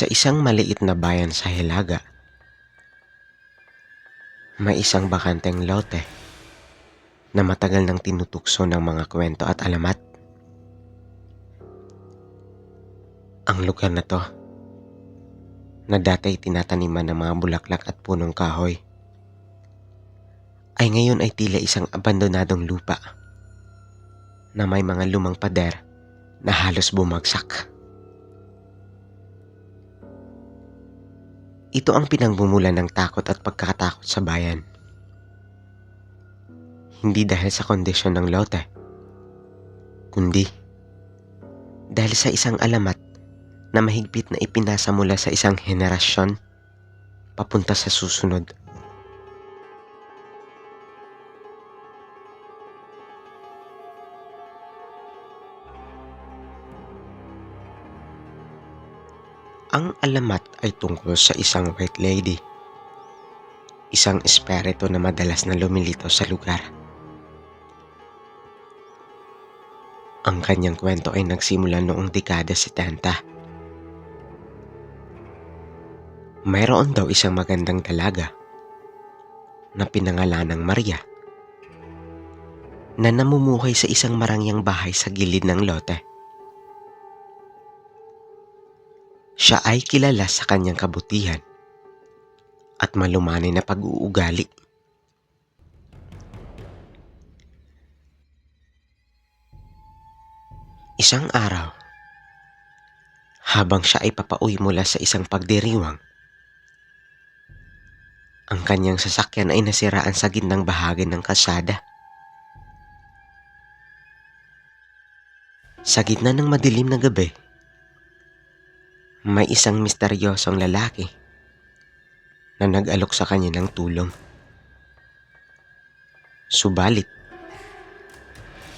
Sa isang maliit na bayan sa Hilaga, may isang bakanteng lote na matagal nang tinutukso ng mga kwento at alamat. Ang lugar na to, na dati tinataniman ng mga bulaklak at punong kahoy, ay ngayon ay tila isang abandonadong lupa na may mga lumang pader na halos bumagsak. Ito ang pinangbumulan ng takot at pagkakatakot sa bayan. Hindi dahil sa kondisyon ng lote, kundi dahil sa isang alamat na mahigpit na ipinasa mula sa isang henerasyon papunta sa susunod. Ang alamat ay tungkol sa isang white lady. Isang espiritu na madalas na lumilito sa lugar. Ang kanyang kwento ay nagsimula noong dekada 70. Mayroon daw isang magandang dalaga na pinangalanang Maria na namumuhay sa isang marangyang bahay sa gilid ng lote. Siya ay kilala sa kanyang kabutihan at malumanay na pag-uugali. Isang araw, habang siya ay papauwi mula sa isang pagdiriwang, ang kanyang sasakyan ay nasiraan sa gitnang bahagi ng kasada. Sa gitna ng madilim na gabi, may isang misteryosong lalaki na nag-alok sa kanya ng tulong. Subalit,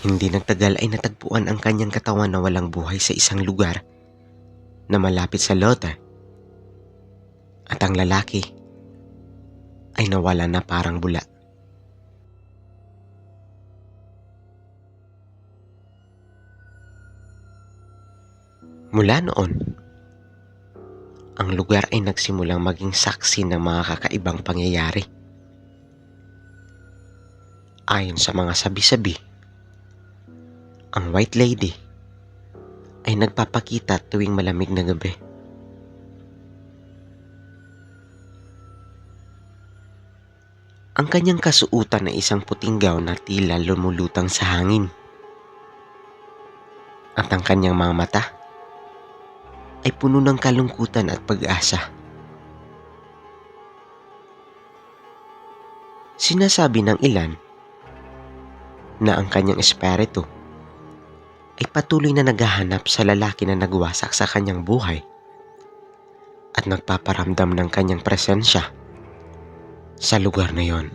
hindi nagtagal ay natagpuan ang kanyang katawan na walang buhay sa isang lugar na malapit sa lota. At ang lalaki ay nawala na parang bula. Mula noon, ang lugar ay nagsimulang maging saksi ng mga kakaibang pangyayari. Ayon sa mga sabi-sabi, ang White Lady ay nagpapakita tuwing malamig na gabi. Ang kanyang kasuutan ay isang puting gown na tila lumulutang sa hangin. At ang kanyang mga mata ay puno ng kalungkutan at pag-asa. Sinasabi ng ilan na ang kanyang espiritu ay patuloy na naghahanap sa lalaki na nagwasak sa kanyang buhay at nagpaparamdam ng kanyang presensya sa lugar na yon.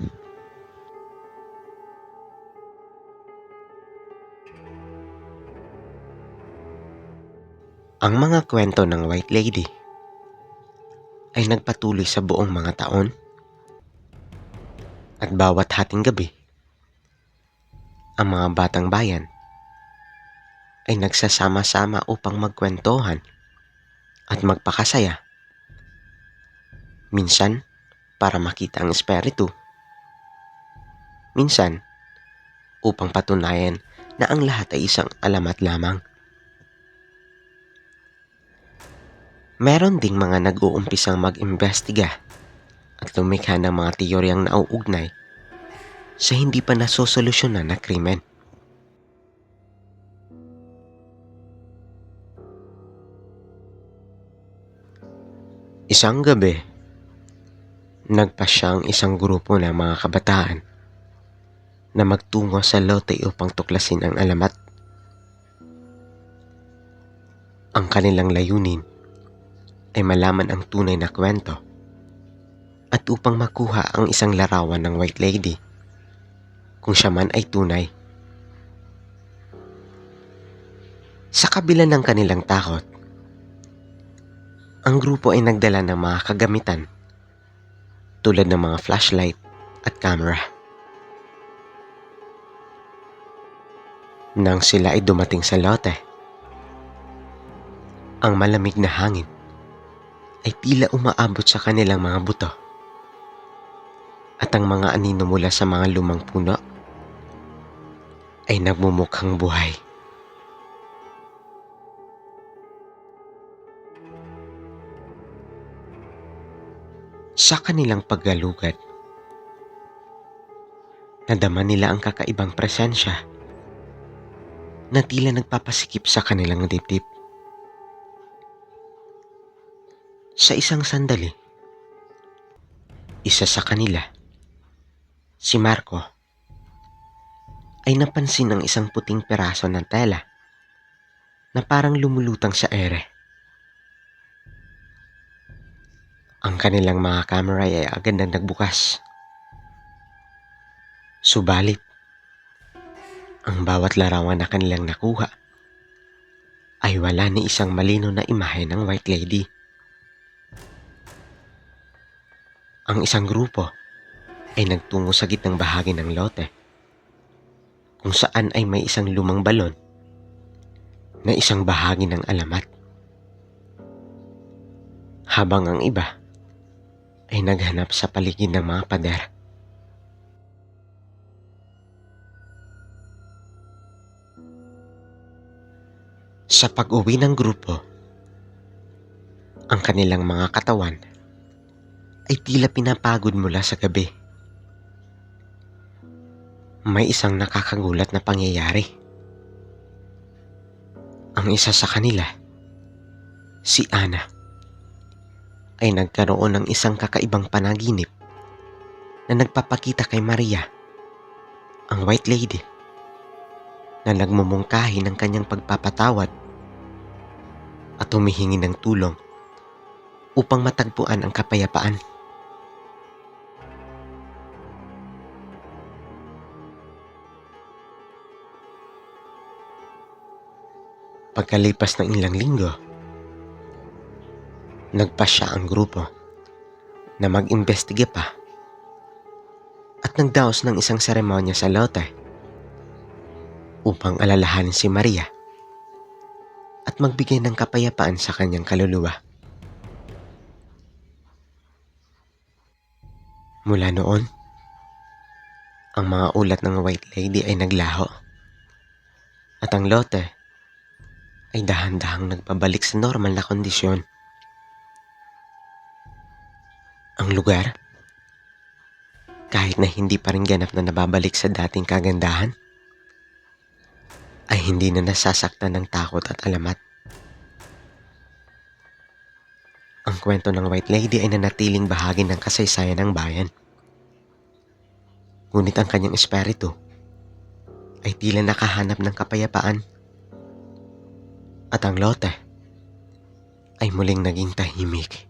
Ang mga kwento ng White Lady ay nagpatuloy sa buong mga taon at bawat hating gabi ang mga batang bayan ay nagsasama-sama upang magkwentuhan at magpakasaya. Minsan para makita ang espiritu. Minsan upang patunayan na ang lahat ay isang alamat lamang. Meron ding mga nag-uumpisang mag-imbestiga at lumikha ng mga teoryang nauugnay sa hindi pa nasosolusyonan na krimen. Isang gabi, nagpasyang isang grupo ng mga kabataan na magtungo sa lote upang tuklasin ang alamat. Ang kanilang layunin ay malaman ang tunay na kwento at upang makuha ang isang larawan ng White Lady kung siya man ay tunay. Sa kabila ng kanilang takot, ang grupo ay nagdala ng mga kagamitan tulad ng mga flashlight at camera. Nang sila ay dumating sa lote, ang malamig na hangin ay tila umaabot sa kanilang mga buto. At ang mga anino mula sa mga lumang puno ay nagmumukhang buhay. Sa kanilang paggalugad, nadama nila ang kakaibang presensya na tila nagpapasikip sa kanilang dibdib. Sa isang sandali, isa sa kanila, si Marco, ay napansin ang isang puting peraso ng tela na parang lumulutang sa ere. Ang kanilang mga camera ay agad na nagbukas. Subalit, ang bawat larawan na kanilang nakuha ay wala ni isang malino na imahe ng White Lady. Ang isang grupo ay nagtungo sa gitnang bahagi ng lote kung saan ay may isang lumang balon na isang bahagi ng alamat. Habang ang iba ay naghanap sa paligid ng mga pader. Sa pag-uwi ng grupo, ang kanilang mga katawan ay tila pinapagod mula sa gabi. May isang nakakagulat na pangyayari. Ang isa sa kanila, si Ana, ay nagkaroon ng isang kakaibang panaginip na nagpapakita kay Maria, ang White Lady, na nagmumungkahi ng kanyang pagpapatawad at humihingi ng tulong upang matagpuan ang kapayapaan. Pagkalipas ng ilang linggo, nagpasya ang grupo na mag-imbestiga pa at nagdaos ng isang seremonya sa lote upang alalahanin si Maria at magbigay ng kapayapaan sa kanyang kaluluwa. Mula noon, ang mga ulat ng White Lady ay naglaho at ang lote ay dahan-dahang nagpabalik sa normal na kondisyon. Ang lugar, kahit na hindi pa rin ganap na nababalik sa dating kagandahan, ay hindi na nasasaktan ng takot at alamat. Ang kwento ng White Lady ay nanatiling bahagi ng kasaysayan ng bayan. Ngunit ang kanyang espiritu ay tila nakahanap ng kapayapaan. At ang lote ay muling naging tahimik.